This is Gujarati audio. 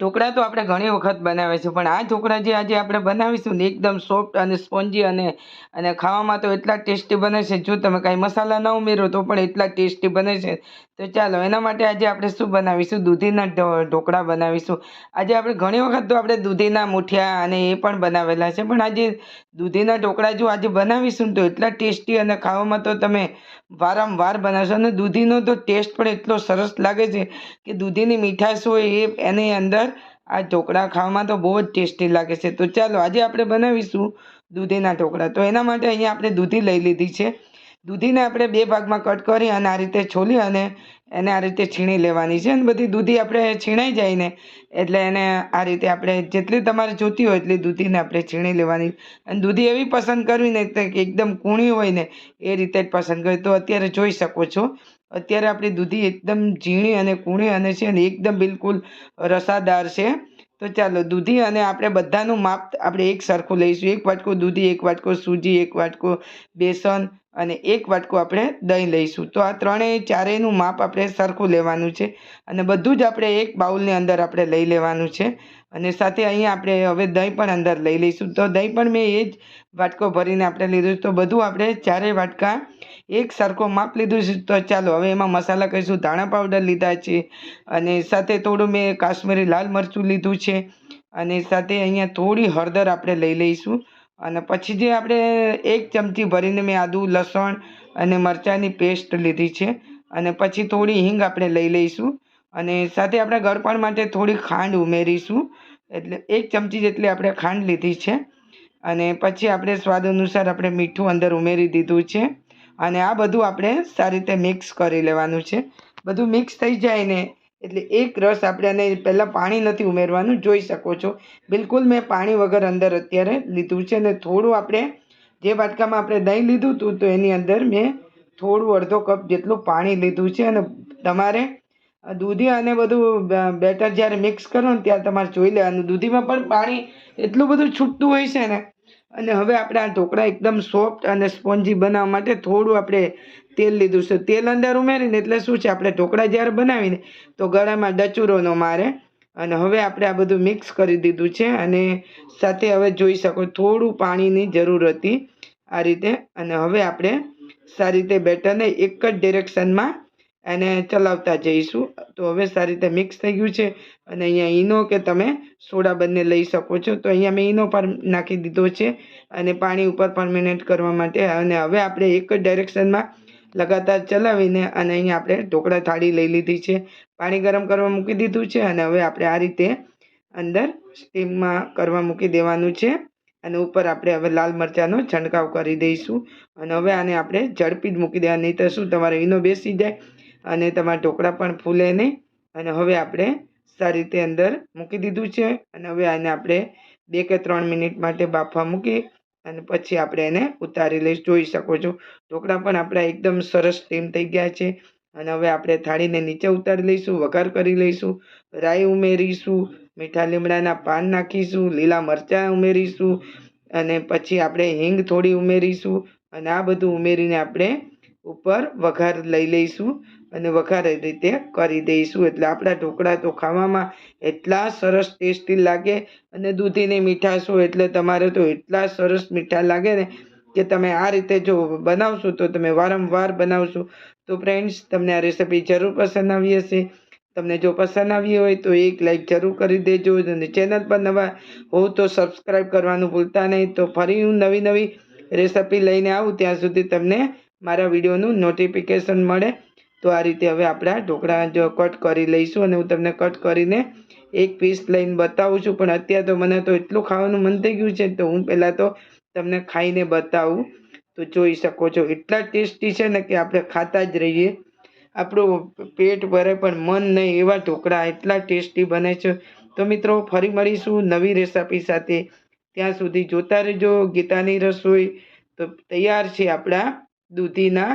ઢોકળા તો આપણે ઘણી વખત બનાવે છે પણ આ ઢોકળા જે આજે આપણે બનાવીશું ને એકદમ સોફ્ટ અને સ્પોન્જી અને અને ખાવામાં તો એટલા ટેસ્ટી બને છે, જો તમે કાંઈ મસાલા ન ઉમેરો તો પણ એટલા ટેસ્ટી બને છે. તો ચાલો, એના માટે આજે આપણે શું બનાવીશું? દૂધીના ઢોકળા બનાવીશું. આજે આપણે ઘણી વખત તો આપણે દૂધીના મુઠિયા અને એ પણ બનાવેલા છે, પણ આજે દૂધીના ઢોકળા જો આજે બનાવીશું તો એટલા ટેસ્ટી અને ખાવામાં તો તમે વારંવાર બનાવશો અને દૂધીનો તો ટેસ્ટ પણ એટલો સરસ લાગે છે કે દૂધીની મીઠાશ હોય એ એની અંદર આ ઢોકળા ખાવામાં તો બહુ જ ટેસ્ટી લાગે છે. તો ચાલો આજે આપણે બનાવીશું દૂધીના ઢોકળા. તો એના માટે અહીંયા આપણે દૂધી લઈ લીધી છે. દૂધીને આપણે બે ભાગમાં કટ કરી અને આ રીતે છોલી અને એને આ રીતે છીણી લેવાની છે. અને બધી દૂધી આપણે છીણાઈ જાય ને એટલે એને આ રીતે આપણે જેટલી તમારે જોતી હોય એટલી દૂધીને આપણે છીણી લેવાની. અને દૂધી એવી પસંદ કરવી ને કે એકદમ કૂણી હોય ને, એ રીતે જ પસંદ કરવી તો અત્યારે જોઈ શકો છો, અત્યારે આપણી દૂધી એકદમ ઝીણી અને કૂણી અને છે ને એકદમ બિલકુલ રસાદાર છે. તો ચાલો, દૂધી અને આપણે બધાનું માપ આપણે એક સરખું લઈશું. એક વાટકો દૂધી, એક વાટકો સૂજી, એક વાટકો બેસન અને એક વાટકો આપણે દહીં લઈશું. તો આ ત્રણેય ચારેયનું માપ આપણે સરખું લેવાનું છે અને બધું જ આપણે એક બાઉલની અંદર આપણે લઈ લેવાનું છે. અને સાથે અહીંયા આપણે હવે દહીં પણ અંદર લઈ લઈશું. તો દહીં પણ મેં એ જ વાટકો ભરીને આપણે લીધું. તો બધું આપણે ચારેય વાટકા એક સરખો માપ લીધું છે. તો ચાલો, હવે એમાં મસાલા કહીશું ધાણા પાવડર લીધા છે અને સાથે થોડું મેં કાશ્મીરી લાલ મરચું લીધું છે અને સાથે અહીંયા થોડી હળદર આપણે લઈ લઈશું. અને પછી જે આપણે એક ચમચી ભરીને મેં આદું, લસણ અને મરચાંની પેસ્ટ લીધી છે. અને પછી થોડી હિંગ આપણે લઈ લઈશું. અને સાથે આપણે ગળપણ માટે થોડી ખાંડ ઉમેરીશું. એટલે એક ચમચી જેટલી આપણે ખાંડ લીધી છે. અને પછી આપણે સ્વાદ અનુસાર આપણે મીઠું અંદર ઉમેરી દીધું છે. અને આ બધું આપણે સારી રીતે મિક્સ કરી લેવાનું છે. બધું મિક્સ થઈ જાય ને એટલે એક રસ આપણે આને પહેલાં પાણી નથી ઉમેરવાનું, જોઈ શકો છો. બિલકુલ મેં પાણી વગર અંદર અત્યારે લીધું છે અને થોડું આપણે જે વાટકામાં આપણે દહીં લીધું હતું તો એની અંદર મેં થોડું અડધો કપ જેટલું પાણી લીધું છે અને તમારે દૂધી અને બધું બેટર જ્યારે મિક્સ કરો ને ત્યારે તમારે જોઈ લેવાનું. દૂધીમાં પણ પાણી એટલું બધું છૂટતું હોય છે ને અને હવે આપણે આ ઢોકળા એકદમ સોફ્ટ અને સ્પોન્જી બનાવવા માટે થોડું આપણે તેલ લીધું છે. તેલ અંદર ઉમેરીને એટલે શું છે? આપણે ઢોકળા જ્યારે બનાવીને, તો ગળામાં ડચુરો ન મારે. અને હવે આપણે આ બધું મિક્સ કરી દીધું છે અને સાથે હવે જોઈ શકો, થોડું પાણીની જરૂર હતી આ રીતે. અને હવે આપણે સારી રીતે બેટરને એક જ ડિરેક્શનમાં એને ચલાવતા જઈશું. તો હવે સારી રીતે મિક્સ થઈ ગયું છે. અને અહીંયા ઈનો કે તમે સોડા બંને લઈ શકો છો. તો અહીંયા મેં ઈનો પણ નાખી દીધો છે અને પાણી ઉપર પરમેનન્ટ કરવા માટે. અને હવે આપણે એક જ ડાયરેક્શનમાં લગાતાર ચલાવીને અને અહીંયા આપણે ઢોકળા થાળી લઈ લીધી છે. પાણી ગરમ કરવા મૂકી દીધું છે અને હવે આપણે આ રીતે અંદર સ્ટીમમાં કરવા મૂકી દેવાનું છે. અને ઉપર આપણે હવે લાલ મરચાંનો છંટકાવ કરી દઈશું. અને હવે આને આપણે ઝડપી જ મૂકી દેવા. નહીં તો શું, તમારે ઈનો બેસી જાય. અને તમારા ઢોકળા પણ ફૂલે નહીં. અને હવે આપણે સારી રીતે અંદર મૂકી દીધું છે. અને હવે આને આપણે બે કે ત્રણ મિનિટ માટે બાફવા મૂકી અને પછી આપણે એને ઉતારી લઈશ. જોઈ શકો છો. ઢોકળા પણ આપણા એકદમ સરસ સ્ટીમ થઈ ગયા છે. અને હવે આપણે થાળીને નીચે ઉતારી લઈશું, વઘાર કરી લઈશું, રાઈ ઉમેરીશું, મીઠા લીમડાના પાન નાખીશું, લીલા મરચાં ઉમેરીશું, અને પછી આપણે હિંગ થોડી ઉમેરીશું. અને આ બધું ઉમેરીને આપણે ઉપર વઘાર લઈ લઈશું અને વઘાર રીતે કરી દઈશું. એટલે આપણા ઢોકળા તો ખાવામાં એટલા સરસ ટેસ્ટી લાગે અને દૂધીની મીઠાશ એટલે તમારે તો એટલા સરસ મીઠા લાગે ને કે તમે આ રીતે જો બનાવશો તો તમે વારંવાર બનાવશો. તો ફ્રેન્ડ્સ તમને આ રેસીપી જરૂર પસંદ આવી હશે. તમને જો પસંદ આવી હોય તો એક લાઈક જરૂર કરી દેજો અને ચેનલ પર નવા હોવ તો સબસ્ક્રાઈબ કરવાનું ભૂલતા નહીં. તો ફરી હું નવી નવી રેસીપી લઈને આવું ત્યાં સુધી તમને મારા વિડીયોનું નોટિફિકેશન મળે, તો આ રીતે હવે આપણા ઢોકળા જો કટ કરી લઈશું અને હું તમને કટ કરીને એક પીસ લઈને બતાવું છું. પણ અત્યારે તો મને તો એટલું ખાવાનું મન થઈ ગયું છે, તો હું પહેલાં તો તમને ખાઈને બતાવું. તો જોઈ શકો છો, એટલા ટેસ્ટી છે ને કે આપણે ખાતા જ રહીએ. આપણું પેટ ભરે પણ મન નહીં, એવા ઢોકળા એટલા ટેસ્ટી બને છે. તો મિત્રો, ફરી મળીશું નવી રેસીપી સાથે. ત્યાં સુધી જોતા રહેજો, ગીતાની રસોઈ. તો તૈયાર છે આપણા દૂધીના